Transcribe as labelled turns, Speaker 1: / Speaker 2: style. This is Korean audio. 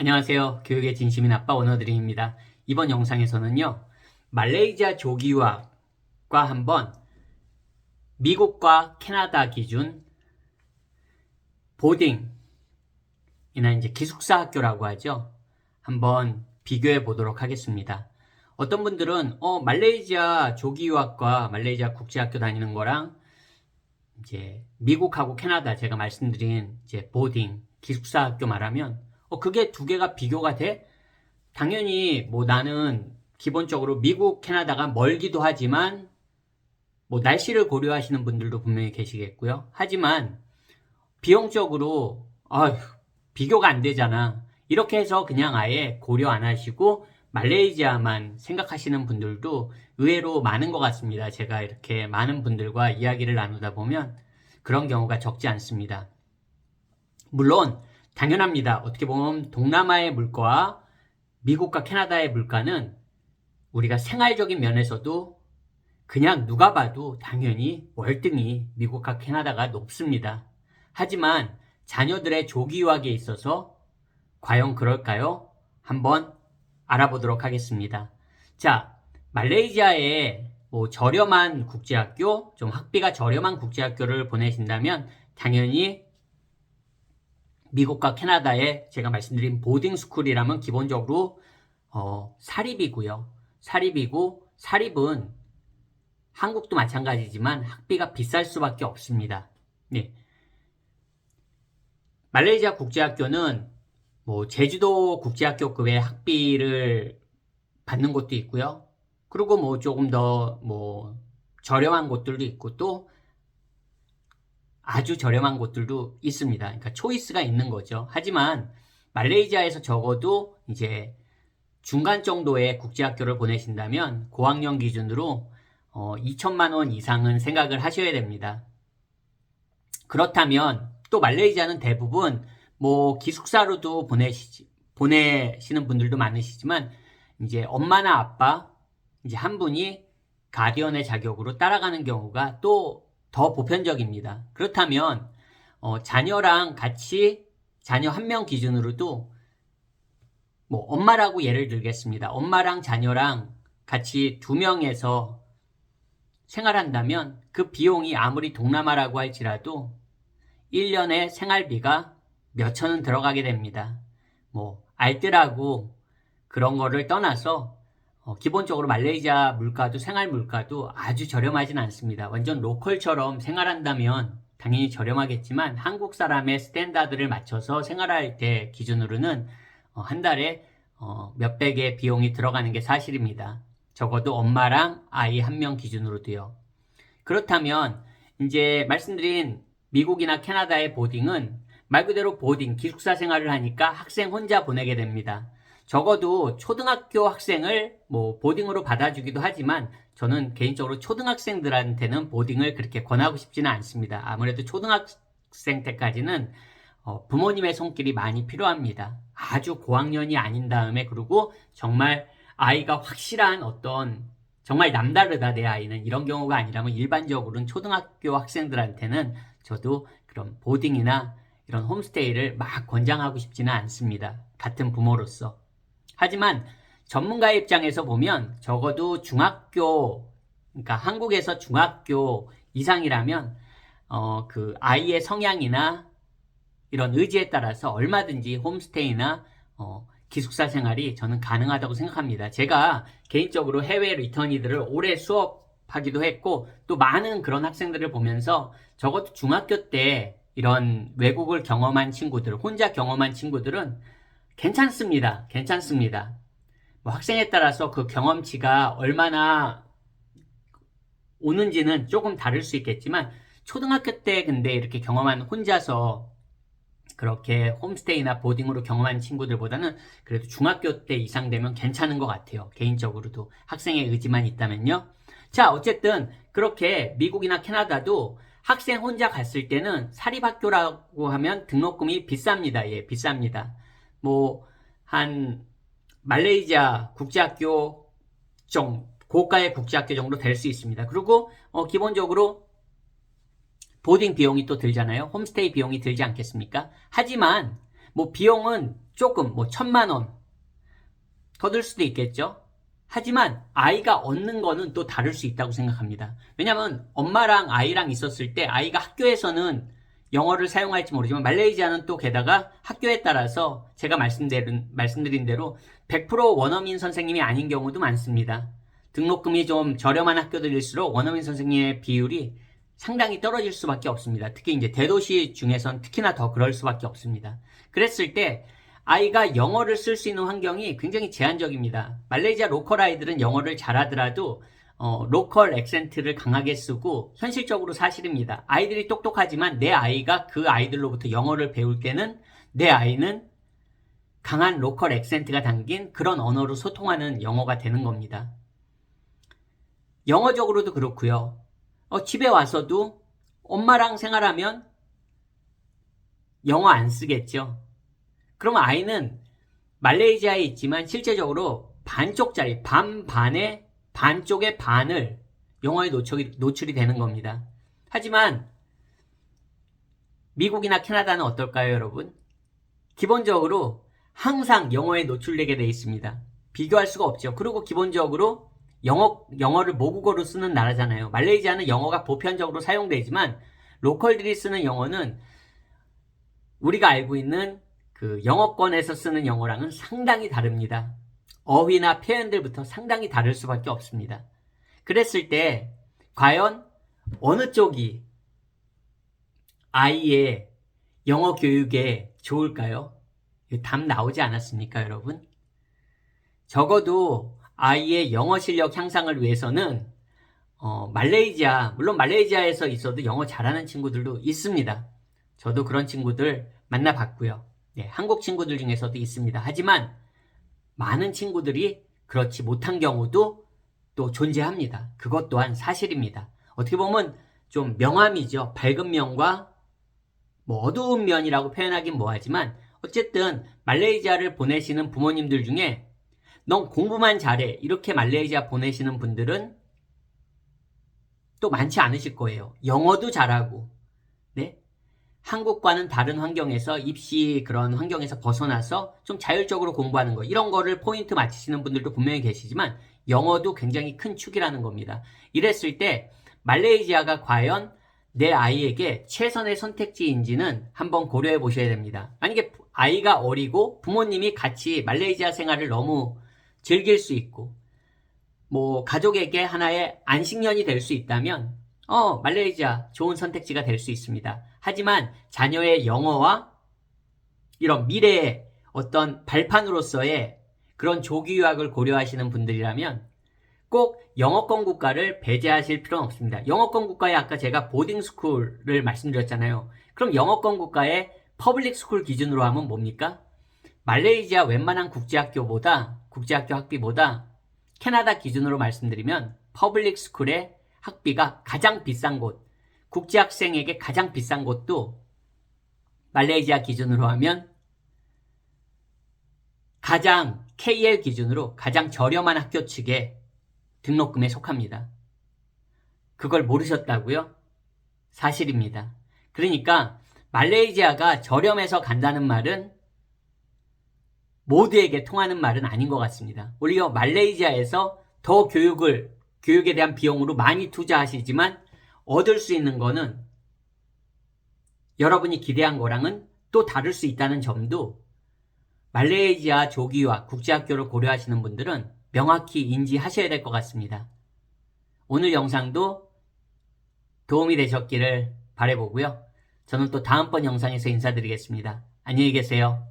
Speaker 1: 안녕하세요. 교육의 진심인 아빠 오너드림입니다. 이번 영상에서는요. 말레이시아 조기 유학과 한번 미국과 캐나다 기준 보딩이나 이제 기숙사 학교라고 하죠. 한번 비교해 보도록 하겠습니다. 어떤 분들은 어 말레이시아 조기 유학과 말레이시아 국제학교 다니는 거랑 이제 미국하고 캐나다 제가 말씀드린 이제 보딩 기숙사 학교 말하면 어 그게 두 개가 비교가 돼? 당연히 뭐 나는 기본적으로 미국 캐나다가 멀기도 하지만 뭐 날씨를 고려하시는 분들도 분명히 계시겠고요. 하지만 비용적으로 아휴 비교가 안 되잖아. 이렇게 해서 그냥 아예 고려 안 하시고 말레이시아만 생각하시는 분들도 의외로 많은 것 같습니다. 제가 이렇게 많은 분들과 이야기를 나누다 보면 그런 경우가 적지 않습니다. 물론 당연합니다. 어떻게 보면 동남아의 물가와 미국과 캐나다의 물가는 우리가 생활적인 면에서도 그냥 누가 봐도 당연히 월등히 미국과 캐나다가 높습니다. 하지만 자녀들의 조기 유학에 있어서 과연 그럴까요? 한번 알아보도록 하겠습니다. 자, 말레이시아에 뭐 저렴한 국제학교, 좀 학비가 저렴한 국제학교를 보내신다면 당연히 미국과 캐나다에 제가 말씀드린 보딩스쿨이라면 기본적으로 어, 사립이고요. 사립이고 사립은 한국도 마찬가지지만 학비가 비쌀 수밖에 없습니다. 네. 말레이시아 국제학교는 뭐 제주도 국제학교급의 학비를 받는 곳도 있고요. 그리고 뭐 조금 더 뭐 저렴한 곳들도 있고 또 아주 저렴한 곳들도 있습니다. 그러니까 초이스가 있는 거죠. 하지만 말레이시아에서 적어도 이제 중간 정도의 국제학교를 보내신다면 고학년 기준으로 어, 2천만 원 이상은 생각을 하셔야 됩니다. 그렇다면 또 말레이시아는 대부분 뭐 기숙사로도 보내시 보내시는 분들도 많으시지만 이제 엄마나 아빠 이제 한 분이 가디언의 자격으로 따라가는 경우가 또 더 보편적입니다. 그렇다면 어, 자녀랑 같이 자녀 한 명 기준으로도 뭐 엄마라고 예를 들겠습니다. 엄마랑 자녀랑 같이 두 명에서 생활한다면 그 비용이 아무리 동남아라고 할지라도 1년에 생활비가 몇 천은 들어가게 됩니다. 뭐 알뜰하고 그런 거를 떠나서 어, 기본적으로 말레이시아 물가도 생활 물가도 아주 저렴하진 않습니다. 완전 로컬처럼 생활한다면 당연히 저렴하겠지만 한국 사람의 스탠다드를 맞춰서 생활할 때 기준으로는 어, 한 달에 어, 몇백의 비용이 들어가는 게 사실입니다. 적어도 엄마랑 아이 한 명 기준으로도요. 그렇다면 이제 말씀드린 미국이나 캐나다의 보딩은 말 그대로 보딩, 기숙사 생활을 하니까 학생 혼자 보내게 됩니다. 적어도 초등학교 학생을 뭐 보딩으로 받아주기도 하지만 저는 개인적으로 초등학생들한테는 보딩을 그렇게 권하고 싶지는 않습니다. 아무래도 초등학생 때까지는 어, 부모님의 손길이 많이 필요합니다. 아주 고학년이 아닌 다음에 그리고 정말 아이가 확실한 어떤 정말 남다르다 내 아이는 이런 경우가 아니라면 일반적으로는 초등학교 학생들한테는 저도 그런 보딩이나 이런 홈스테이를 막 권장하고 싶지는 않습니다. 같은 부모로서. 하지만 전문가의 입장에서 보면 적어도 중학교, 그러니까 한국에서 중학교 이상이라면 어, 그 아이의 성향이나 이런 의지에 따라서 얼마든지 홈스테이나 어, 기숙사 생활이 저는 가능하다고 생각합니다. 제가 개인적으로 해외 리턴이들을 오래 수업하기도 했고 또 많은 그런 학생들을 보면서 적어도 중학교 때 이런 외국을 경험한 친구들, 혼자 경험한 친구들은 괜찮습니다. 괜찮습니다. 뭐 학생에 따라서 그 경험치가 얼마나 오는지는 조금 다를 수 있겠지만 초등학교 때 근데 이렇게 경험한 혼자서 그렇게 홈스테이나 보딩으로 경험한 친구들보다는 그래도 중학교 때 이상 되면 괜찮은 것 같아요. 개인적으로도 학생의 의지만 있다면요. 자, 어쨌든 그렇게 미국이나 캐나다도 학생 혼자 갔을 때는 사립학교라고 하면 등록금이 비쌉니다. 예, 비쌉니다. 뭐, 한, 말레이시아 국제학교 정, 고가의 국제학교 정도 될 수 있습니다. 그리고, 어, 기본적으로 보딩 비용이 또 들잖아요. 홈스테이 비용이 들지 않겠습니까? 하지만, 뭐, 비용은 조금 뭐 천만 원 더 들 수도 있겠죠. 하지만 아이가 얻는 거는 또 다를 수 있다고 생각합니다. 왜냐면 엄마랑 아이랑 있었을 때 아이가 학교에서는 영어를 사용할지 모르지만 말레이시아는 또 게다가 학교에 따라서 제가 말씀드린, 말씀드린 대로 100% 원어민 선생님이 아닌 경우도 많습니다. 등록금이 좀 저렴한 학교들일수록 원어민 선생님의 비율이 상당히 떨어질 수밖에 없습니다. 특히 이제 대도시 중에선 특히나 더 그럴 수밖에 없습니다. 그랬을 때 아이가 영어를 쓸 수 있는 환경이 굉장히 제한적입니다. 말레이시아 로컬 아이들은 영어를 잘하더라도 어, 로컬 액센트를 강하게 쓰고 현실적으로 사실입니다. 아이들이 똑똑하지만 내 아이가 그 아이들로부터 영어를 배울 때는 내 아이는 강한 로컬 액센트가 담긴 그런 언어로 소통하는 영어가 되는 겁니다. 영어적으로도 그렇고요. 어, 집에 와서도 엄마랑 생활하면 영어 안 쓰겠죠. 그러면 아이는 말레이시아에 있지만 실제적으로 반쪽짜리, 반반의 반쪽의 반을 영어에 노출이, 노출이 되는 겁니다. 하지만 미국이나 캐나다는 어떨까요, 여러분? 기본적으로 항상 영어에 노출되게 되어 있습니다. 비교할 수가 없죠. 그리고 기본적으로 영어, 영어를 모국어로 쓰는 나라잖아요. 말레이시아는 영어가 보편적으로 사용되지만 로컬들이 쓰는 영어는 우리가 알고 있는 그 영어권에서 쓰는 영어랑은 상당히 다릅니다. 어휘나 표현들부터 상당히 다를 수밖에 없습니다. 그랬을 때 과연 어느 쪽이 아이의 영어 교육에 좋을까요? 답 나오지 않았습니까, 여러분? 적어도 아이의 영어 실력 향상을 위해서는 어, 말레이시아, 물론 말레이시아에서 있어도 영어 잘하는 친구들도 있습니다. 저도 그런 친구들 만나봤고요. 네, 한국 친구들 중에서도 있습니다. 하지만 많은 친구들이 그렇지 못한 경우도 또 존재합니다. 그것 또한 사실입니다. 어떻게 보면 좀 명암이죠. 밝은 면과 뭐 어두운 면이라고 표현하긴 뭐하지만 어쨌든 말레이시아를 보내시는 부모님들 중에 넌 공부만 잘해 이렇게 말레이시아 보내시는 분들은 또 많지 않으실 거예요. 영어도 잘하고 네 한국과는 다른 환경에서 입시 그런 환경에서 벗어나서 좀 자율적으로 공부하는 거 이런 거를 포인트 맞추시는 분들도 분명히 계시지만 영어도 굉장히 큰 축이라는 겁니다. 이랬을 때 말레이시아가 과연 내 아이에게 최선의 선택지인지는 한번 고려해 보셔야 됩니다. 만약에 아이가 어리고 부모님이 같이 말레이시아 생활을 너무 즐길 수 있고 뭐 가족에게 하나의 안식년이 될 수 있다면 어 말레이시아 좋은 선택지가 될 수 있습니다. 하지만 자녀의 영어와 이런 미래의 어떤 발판으로서의 그런 조기 유학을 고려하시는 분들이라면 꼭 영어권 국가를 배제하실 필요는 없습니다. 영어권 국가에 아까 제가 보딩 스쿨을 말씀드렸잖아요. 그럼 영어권 국가의 퍼블릭 스쿨 기준으로 하면 뭡니까? 말레이시아 웬만한 국제학교보다 국제학교 학비보다 캐나다 기준으로 말씀드리면 퍼블릭 스쿨의 학비가 가장 비싼 곳, 국제학생에게 가장 비싼 곳도 말레이시아 기준으로 하면 가장 KL 기준으로 가장 저렴한 학교 측에 등록금에 속합니다. 그걸 모르셨다고요? 사실입니다. 그러니까 말레이시아가 저렴해서 간다는 말은 모두에게 통하는 말은 아닌 것 같습니다. 오히려 말레이시아에서 더 교육을 교육에 대한 비용으로 많이 투자하시지만 얻을 수 있는 거는 여러분이 기대한 거랑은 또 다를 수 있다는 점도 말레이시아 조기와 국제학교를 고려하시는 분들은 명확히 인지하셔야 될 것 같습니다. 오늘 영상도 도움이 되셨기를 바라보고요. 저는 또 다음번 영상에서 인사드리겠습니다. 안녕히 계세요.